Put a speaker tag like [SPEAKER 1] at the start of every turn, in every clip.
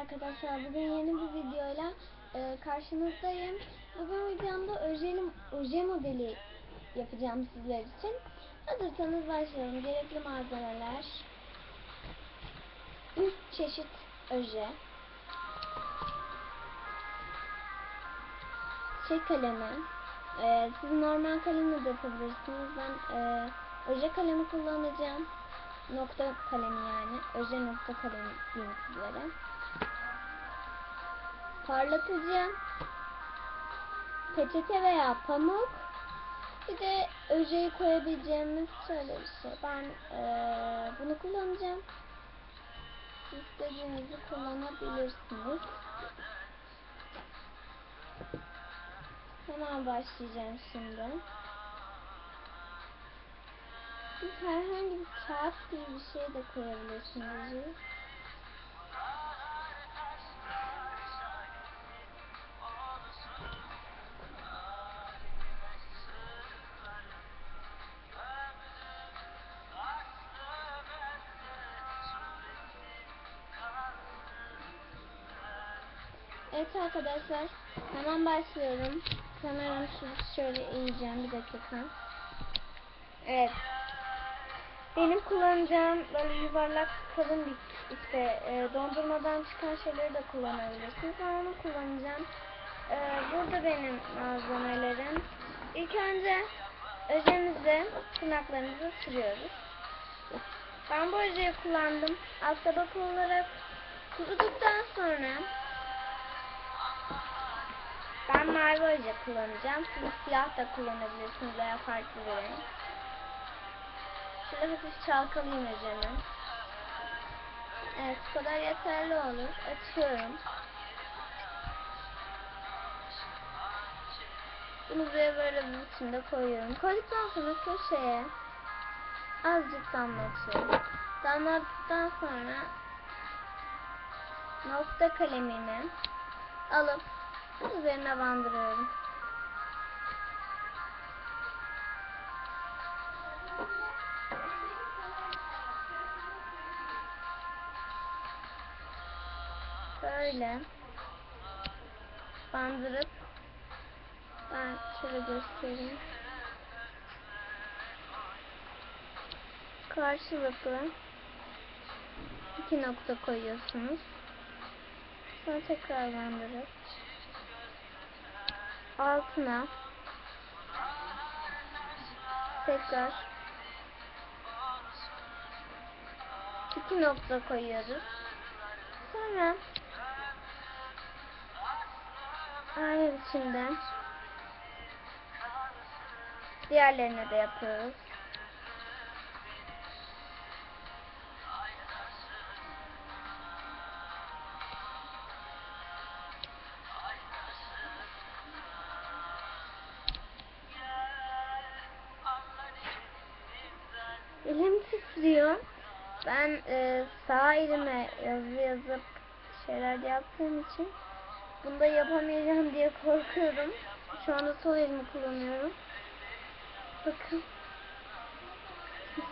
[SPEAKER 1] arkadaşlar. Bugün yeni bir videoyla e, karşınızdayım. Bugün videomda ojeli, oje modeli yapacağım sizler için. Hazırsanız başlayalım. Gerekli malzemeler. 3 çeşit oje. Şey kalemi. E, siz normal kalemle de yapabilirsiniz. Ben e, oje kalemi kullanacağım. Nokta kalemi yani. Özel nokta kalemi diyeyim sizlere. Parlatıcı. Peçete veya pamuk. Bir de öjeyi koyabileceğimiz şöyle bir şey. Ben eee, bunu kullanacağım. İstediğinizi kullanabilirsiniz. Hemen başlayacağım şimdi. Siz herhangi bir kağıt gibi bir şey de koyabilirsiniz. Evet arkadaşlar hemen başlıyorum. Şu- şöyle eğeceğim bir dakika. Evet. Benim kullanacağım böyle yuvarlak kalın bir işte e, dondurmadan çıkan şeyleri de kullanabilirsiniz. Ben onu kullanacağım. E, burada benim malzemelerim. İlk önce ojemizi tırnaklarımızı sürüyoruz. Ben bu ojeyi kullandım. Alt tabaka olarak kuruduktan sonra ben mavi oje kullanacağım. Siz siyah da kullanabilirsiniz veya farklı bir renk. Şöyle hafif çalkalayayım ojemi. Evet bu kadar yeterli olur. Açıyorum. Bunu buraya böyle bir biçimde koyuyorum. Koyduktan sonra köşeye azıcık damlatıyorum. Damlattıktan sonra nokta kalemimi alıp üzerine bandırıyorum. Böyle bandırıp ben şöyle göstereyim. Karşılıklı iki nokta koyuyorsunuz. Sonra tekrar bandırıp altına tekrar iki nokta koyuyoruz. Sonra aynı biçimde diğerlerine de yapıyoruz. Elime yazı yazıp şeyler yaptığım için bunu da yapamayacağım diye korkuyorum. Şu anda sol elimi kullanıyorum. Bakın.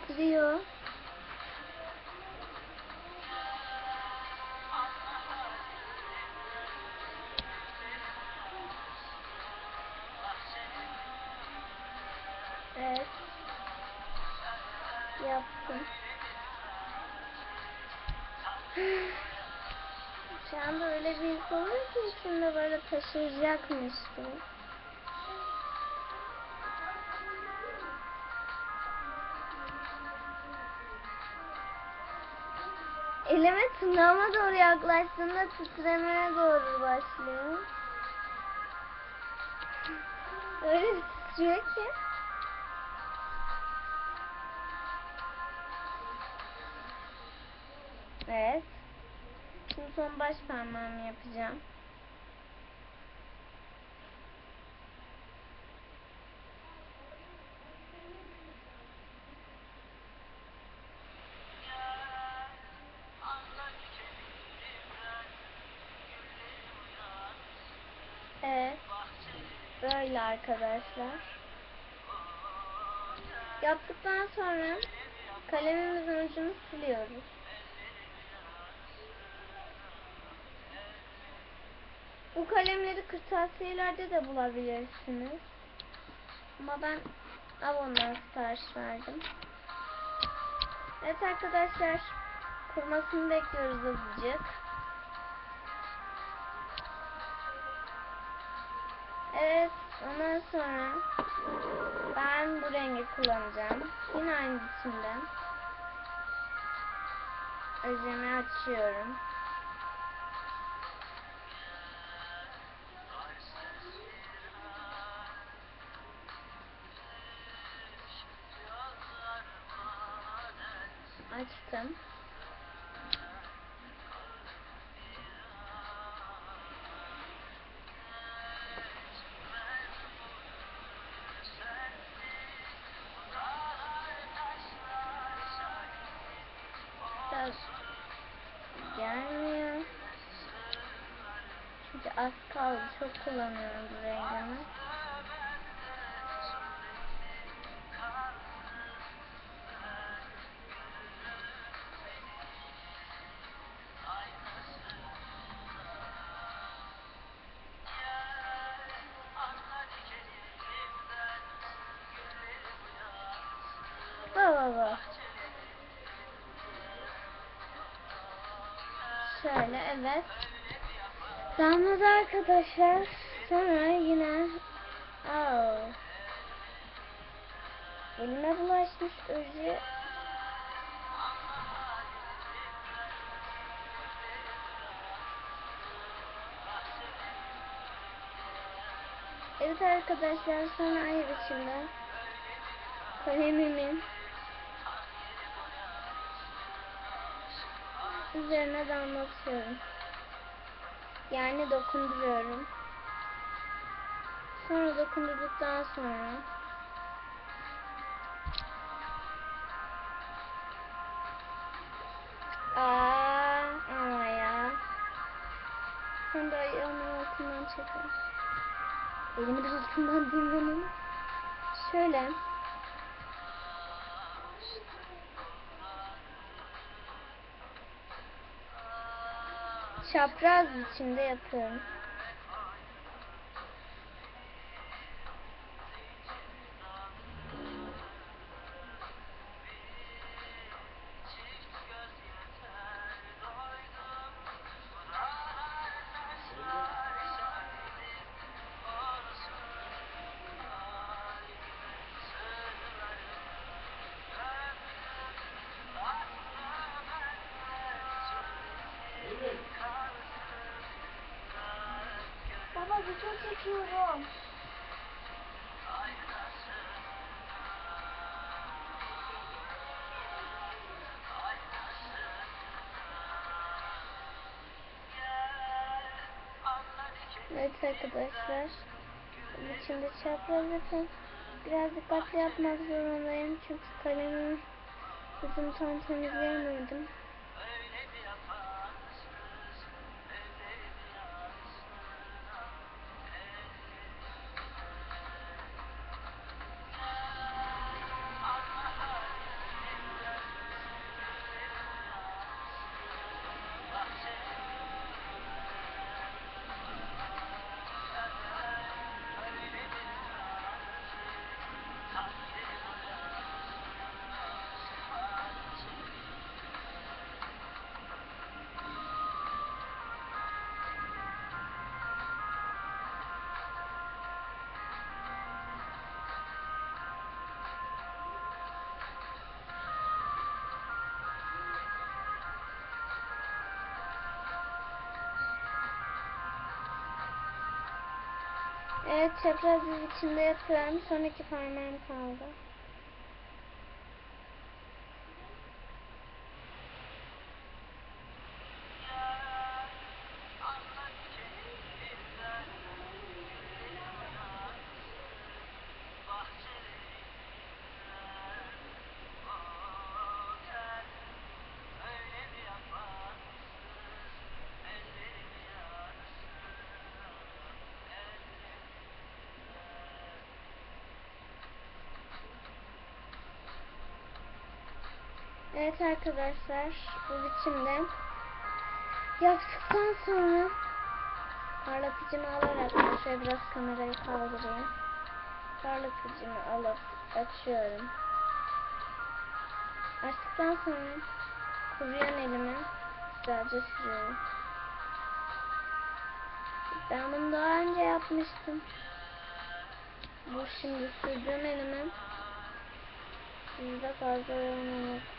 [SPEAKER 1] Titriyor. Evet. Yaptım. Şu anda öyle his oluyor ki içimde böyle taşıyacakmış gibi. Elime tırnağıma doğru yaklaştığında titremeye doğru başlıyor. Öyle titriyor ki. Evet. Şimdi son baş parmağımı yapacağım. Evet. Böyle arkadaşlar. Yaptıktan sonra kalemimizin ucunu siliyoruz. Bu kalemleri kırtasiyelerde de bulabilirsiniz. Ama ben Avon'dan sipariş verdim. Evet arkadaşlar. Kurumasını bekliyoruz azıcık. Evet. Ondan sonra ben bu rengi kullanacağım. Yine aynı biçimde. Özlemi açıyorum. Az kaldı. Çok kullanıyorum bu rengimi. Baba baba. Şöyle evet. Damladı arkadaşlar. Sonra yine oh. Elime bulaşmış oje. Evet arkadaşlar sonra aynı biçimde kalemimin üzerine damlatıyorum. Yani dokunduruyorum. Sonra dokundurduktan sonra Aa, ama ya. Sen de ayağımın altından çeker. Elimin altından dinlenin. Şöyle. Çapraz biçimde yapıyorum. Çekiyorum. Evet arkadaşlar. İçinde çapraz yapın. Biraz dikkatli yapmak zorundayım çünkü kalemimi uzun tam temizleyemedim. Evet çapraz yüz içinde yapıyorum. Son iki parmağım kaldı. Evet arkadaşlar bu biçimde yaptıktan sonra Parlatıcımı alarak şöyle biraz kamerayı kaldırayım. Parlatıcımı alıp açıyorum. Açtıktan sonra kuruyan elimi güzelce sürüyorum. Ben bunu daha önce yapmıştım. Bu şimdi sürdüğüm elimin sizde fazla olmamak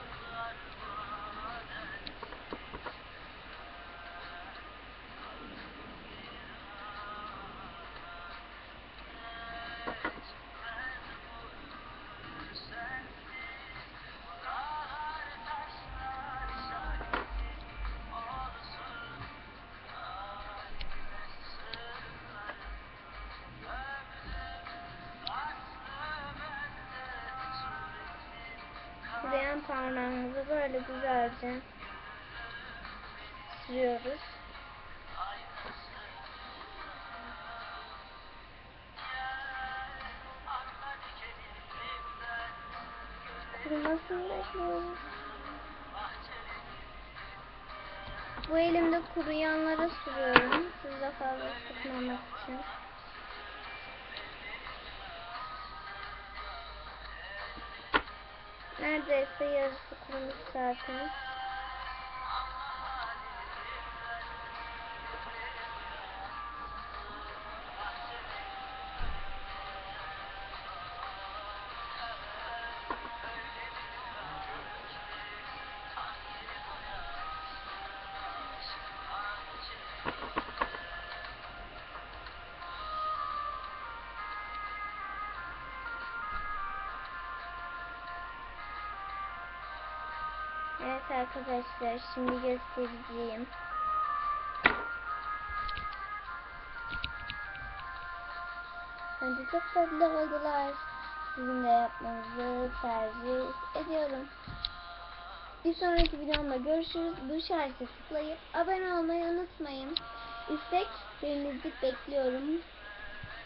[SPEAKER 1] parmağımızı böyle güzelce sürüyoruz. Kurumasını bekliyoruz. Bu elimde kuruyanlara sürüyorum. Size fazla sıkmamak için. Neredeyse yarısı kurumuş zaten. Evet arkadaşlar şimdi göstereceğim. Bence çok tatlı oldular. Sizin de yapmanızı tercih ediyorum. Bir sonraki videomda görüşürüz. Bu işareti tıklayıp abone olmayı unutmayın. İstek, birinizi bekliyorum.